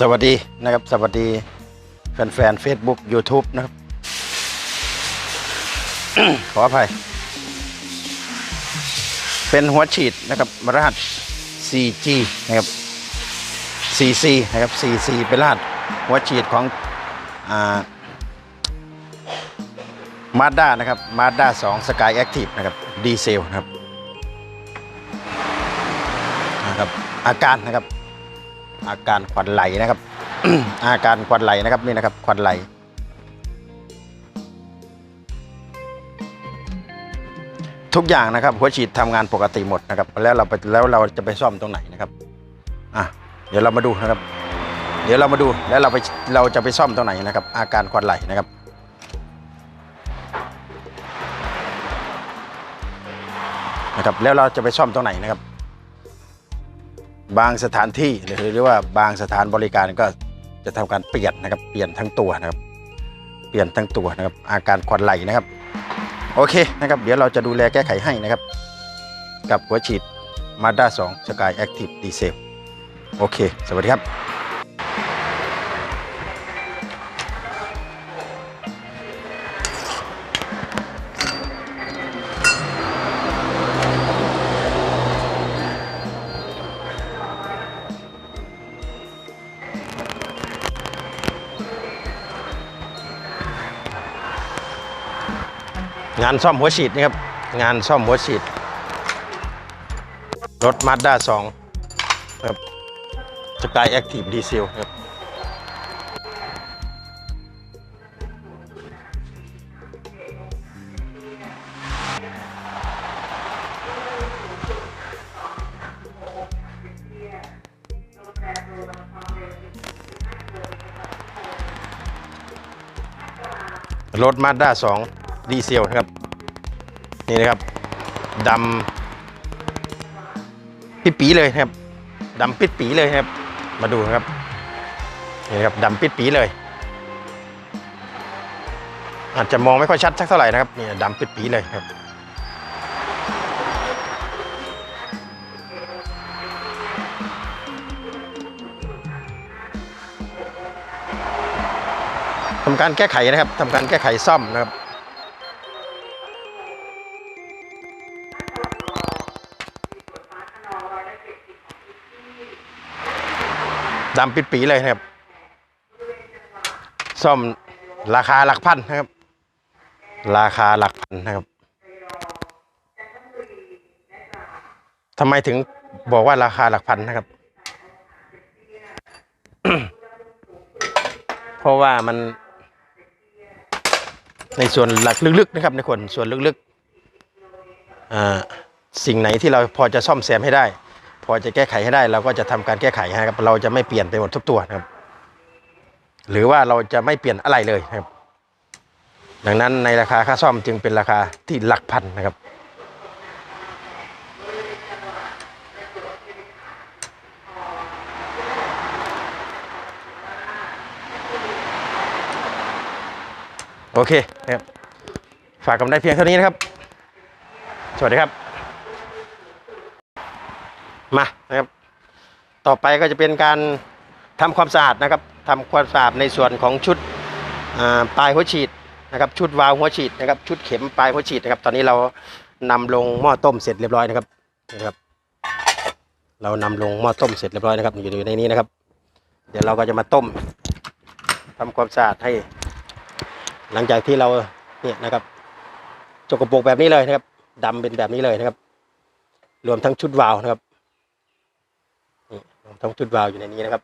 สวัสดีนะครับ สวัสดีแฟนๆ Facebook YouTube นะครับ ขออภัย เป็นหัวฉีดนะครับรหัส 4G นะครับ 4C นะครับ 4C เป็นรหัสหัวฉีดของอ่ามาด้านะครับมาด้า2 Sky Active นะครับดีเซลนะครับนะครับ อาการนะครับ อาการควันไหลนะครับ อาการควันไหลนะครับนี่นะครับควันไหลทุกอย่างนะครับหัวฉีดทำงานปกติหมดนะครับ แล้วเราไปแล้วเราจะไปซ่อมตรงไหนนะครับอะเดี๋ยวเรามาดูนะครับ เดี๋ยวเรามาดูแล้วเราไปเราจะไปซ่อมตรงไหนนะครับ อาการควันไหลนะครับนะครับแล้วเราจะไปซ่อมตรงไหนนะครับ บางสถานที่หรือเรียกว่าบางสถานบริการก็จะทำการเปลี่ยนนะครับเปลี่ยนทั้งตัวนะครับ เปลี่ยนทั้งตัวนะครับ อาการควันไหลนะครับ โอเคนะครับ เดี๋ยวเราจะดูแลแก้ไขให้นะครับ กับหัวฉีด Mazda 2 Sky Active Diesel โอเค สวัสดีครับ งานซ่อมหัวฉีดนะครับ งานซ่อมหัวฉีด รถ Mazda 2ครับสกายแอคทีฟดีเซลครับรถ Mazda 2ดีเซลนะครับ นี่นะครับดำปิดปีเลยครับดำปิดปีเลยครับ มาดูนะครับนี่นะครับดำปิดปีเลย อาจจะมองไม่ค่อยชัดสักเท่าไหร่นะครับนี่ดำปิดปีเลยครับทำการแก้ไขนะครับทำการแก้ไขซ่อมนะครับ ดำปิดปีเลยนะครับซ่อมราคาหลักพันนะครับ ราคาหลักพันนะครับทำไมถึงบอกว่าราคาหลักพันนะครับ เพราะว่ามัน ในส่วนหลักลึกๆนะครับในคนส่วนลึกๆสิ่งไหนที่เราพอจะซ่อมแซมให้ได้ พอจะแก้ไขให้ได้เราก็จะทำการแก้ไขให้ครับเราจะไม่เปลี่ยนไปหมดทุกตัวนะครับ หรือว่าเราจะไม่เปลี่ยนอะไรเลยนะครับ ดังนั้นในราคาค่าซ่อมจึงเป็นราคาที่หลักพันนะครับโอเคนะครับฝากกันได้เพียงเท่านี้นะครับ สวัสดีครับ มานะครับ ต่อไปก็จะเป็นการทำความสะอาดนะครับทำความสะอาดในส่วนของชุดปลายหัวฉีดนะครับ ชุดวาล์วหัวฉีดนะครับ ชุดเข็มปลายหัวฉีดนะครับ ตอนนี้เรานำลงหม้อต้มเสร็จเรียบร้อยนะครับนะครับ เรานำลงหม้อต้มเสร็จเรียบร้อยนะครับอยู่ในนี้นะครับ เดี๋ยวเราก็จะมาต้มทำความสะอาดให้ หลังจากที่เราเนี่ยนะครับจกกระโปรงแบบนี้เลยนะครับดำเป็นแบบนี้เลยนะครับ รวมทั้งชุดวาล์วนะครับ ทั้งชุดวาล์วอยู่ในนี้นะครับ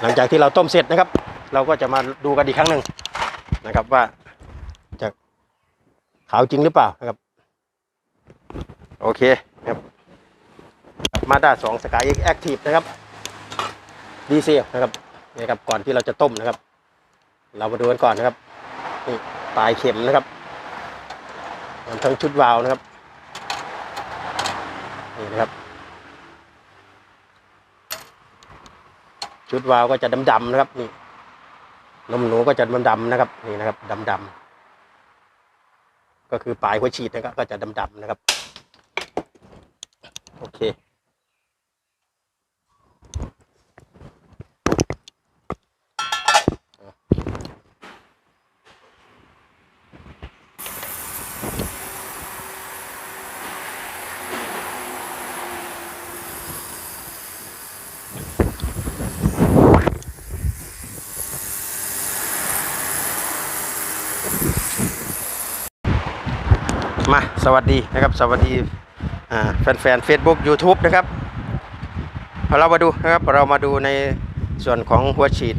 หลังจากที่เราต้มเสร็จนะครับ เราก็จะมาดูกันอีกครั้งหนึ่งนะครับว่าจะขาวจริงหรือเปล่านะครับ โอเคนะครับมาด้าสองสกายแอคทีฟนะครับดีเซลนะครับนี่ครับก่อนที่เราจะต้มนะครับ เรามาดูกันก่อนนะครับนี่ปลายเข็มนะครับทั้งชุดวาล์วนะครับ นี่นะครับ ชุดวาล์วก็จะดำๆนะครับ นี่นมหนูก็จะดำๆนะครับ นี่นะครับดำๆก็คือปลายหัวฉีดนะครับก็จะดำๆนะครับ โอเค มาสวัสดีนะครับ สวัสดีแฟนๆ Facebook YouTube นะครับเรามาดูนะครับเรามาดูในส่วนของหัวฉีด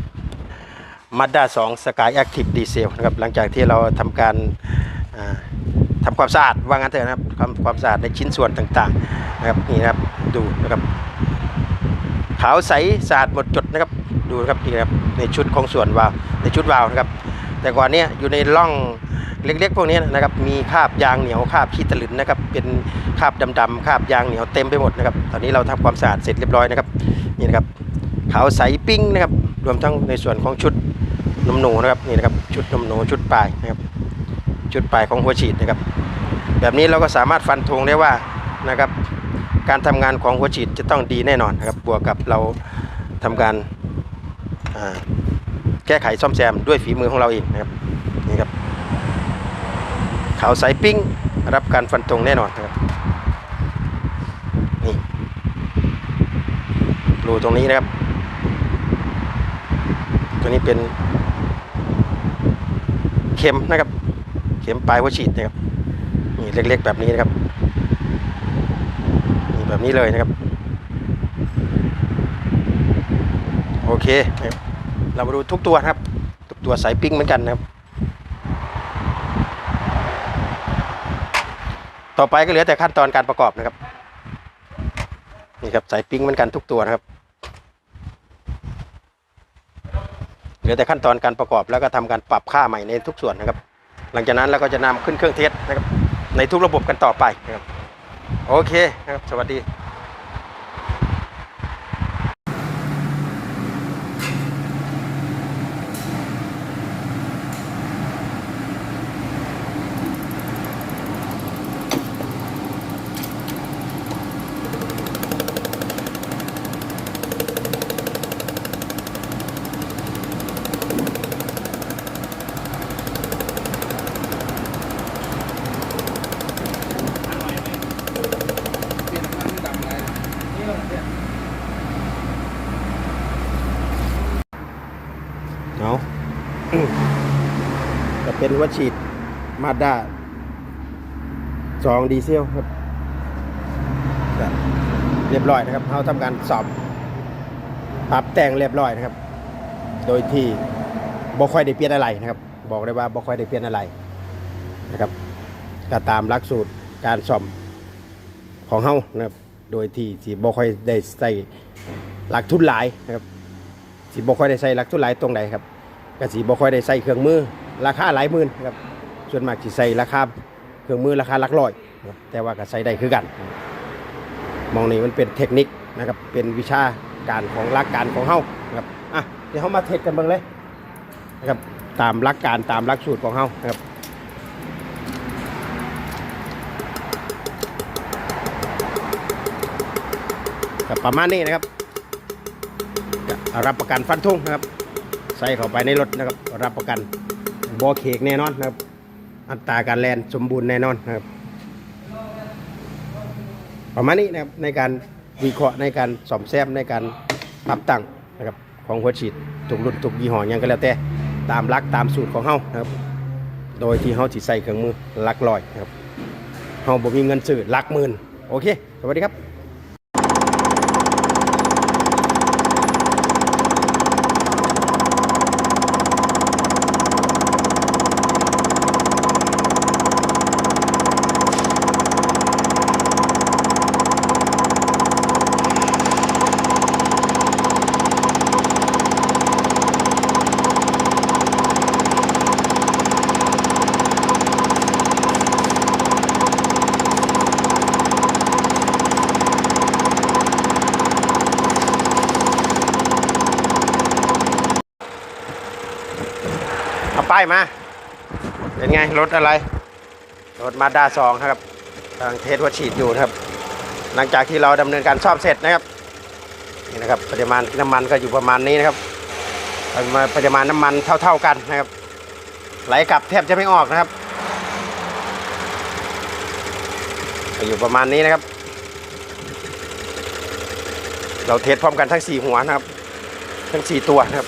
Mazda 2 Sky Active Diesel นะครับหลังจากที่เราทำการทำความสะอาดว่างั้นเถอะนะครับทำความสะอาดในชิ้นส่วนต่างๆนะครับนี่นะครับดูนะครับขาวใสสะอาดหมดจดนะครับดูนะครับนี่ครับในชุดของส่วนวาล์วในชุดวาล์วนะครับ แต่ก่อนเนี้ยอยู่ในร่องเล็กๆ พวกนี้นะครับมีคราบยางเหนียวคราบขี้ตะลึนนะครับเป็นคราบดำๆคราบยางเหนียวเต็มไปหมดนะครับตอนนี้เราทำความสะอาดเสร็จเรียบร้อยนะครับนี่นะครับขาวใสปิ้งนะครับรวมทั้งในส่วนของชุดนมหนูนะครับนี่นะครับชุดนมหนูชุดปลายนะครับชุดปลายของหัวฉีดนะครับแบบนี้เราก็สามารถฟันธงได้ว่านะครับการทำงานของหัวฉีดจะต้องดีแน่นอนนะครับบวกกับเราทำการ แก้ไขซ่อมแซมด้วยฝีมือของเราเองนะครับนี่ครับขาวใสปิ้งรับการฟันธงแน่นอนนะครับนี่รูตรงนี้นะครับ ตัวนี้เป็นเข็มนะครับ เข็มปลายหัวฉีดนะครับนี่เล็กๆแบบนี้นะครับนี่แบบนี้เลยนะครับ โอเคนะครับ เรามาดูทุกตัวครับ ทุกตัวสายปิ้งเหมือนกันนะครับ ต่อไปก็เหลือแต่ขั้นตอนการประกอบนะครับ นี่ครับสายปิ้งเหมือนกันทุกตัวนะครับ เหลือแต่ขั้นตอนการประกอบแล้วก็ทำการปรับค่าใหม่ในทุกส่วนนะครับ หลังจากนั้นเราก็จะนำขึ้นเครื่องเทสนะครับ ในทุกระบบกันต่อไปนะครับ โอเคนะครับ สวัสดี เอา จะเป็นหัวัฉีดมาด้าสองดีเซลครับ เรียบร้อยนะครับเขาทำการสอบปรับแต่งเรียบร้อยนะครับ โดยที่บ่ค่อยได้เปลี่ยนอะไรนะครับ บอกได้ว่าบ่ค่อยได้เปลี่ยนอะไรนะครับก็ตามหลักสูตรการซ่อมของเฮานะครับ โดยที่สิบ่ค่อยได้ใส่หลักทุนหลายนะครับสิบ่ค่อยได้ใส่หลักทุนหลายตรงไหนครับก็สิบ่ค่อยได้ใส่เครื่องมือ ราคาหลายหมื่นครับส่วนมากสิใส่ราคาเครื่องมือราคาหลักร้อย แต่ว่าก็ใส่ได้คือกัน มองนี่มันเป็นเทคนิคนะครับเป็นวิชาการของหลักการของเฮาครับอะเดี๋ยวเฮามาเทสกันเบิ่งเลยนะครับตามหลักการตามหลักสูตรของเฮานะครับกับประมาณนี้นะครับรับประกันฟันทุ่งนะครับ ใส่เข้าไปในรถนะครับ รับประกัน บอเคกแน่นอนนะครับ อัตราการแลนสมบูรณ์แน่นอนนะครับ ประมาณนี้นะครับในการวิเคราะห์ในการซ่อมแซมในการปรับตั้งนะครับของหัวฉีดทุกรุ่นทุกยี่ห้อยังก็แล้วแต่ตามลักตามสูตรของเฮานะครับ โดยที่เฮาสิใส่เครื่องมือลักร้อยนะครับเฮาบ่มีเงินซื้อลักหมื่นโอเค สวัสดีครับ ป้ายมา เป็นไงรถอะไร รถมาด้าสองครับกำลังเทสวัดฉีดอยู่ครับ หลังจากที่เราดำเนินการซ่อมเสร็จนะครับนี่นะครับปริมาณน้ำมันก็อยู่ประมาณนี้นะครับปริมาณปริมาณน้ำมันเท่า ๆกันนะครับ ไหลกลับแทบจะไม่ออกนะครับอยู่ประมาณนี้นะครับ เราเทสพร้อมกันทั้ง 4 หัวนะครับ ทั้ง 4 ตัวนะครับ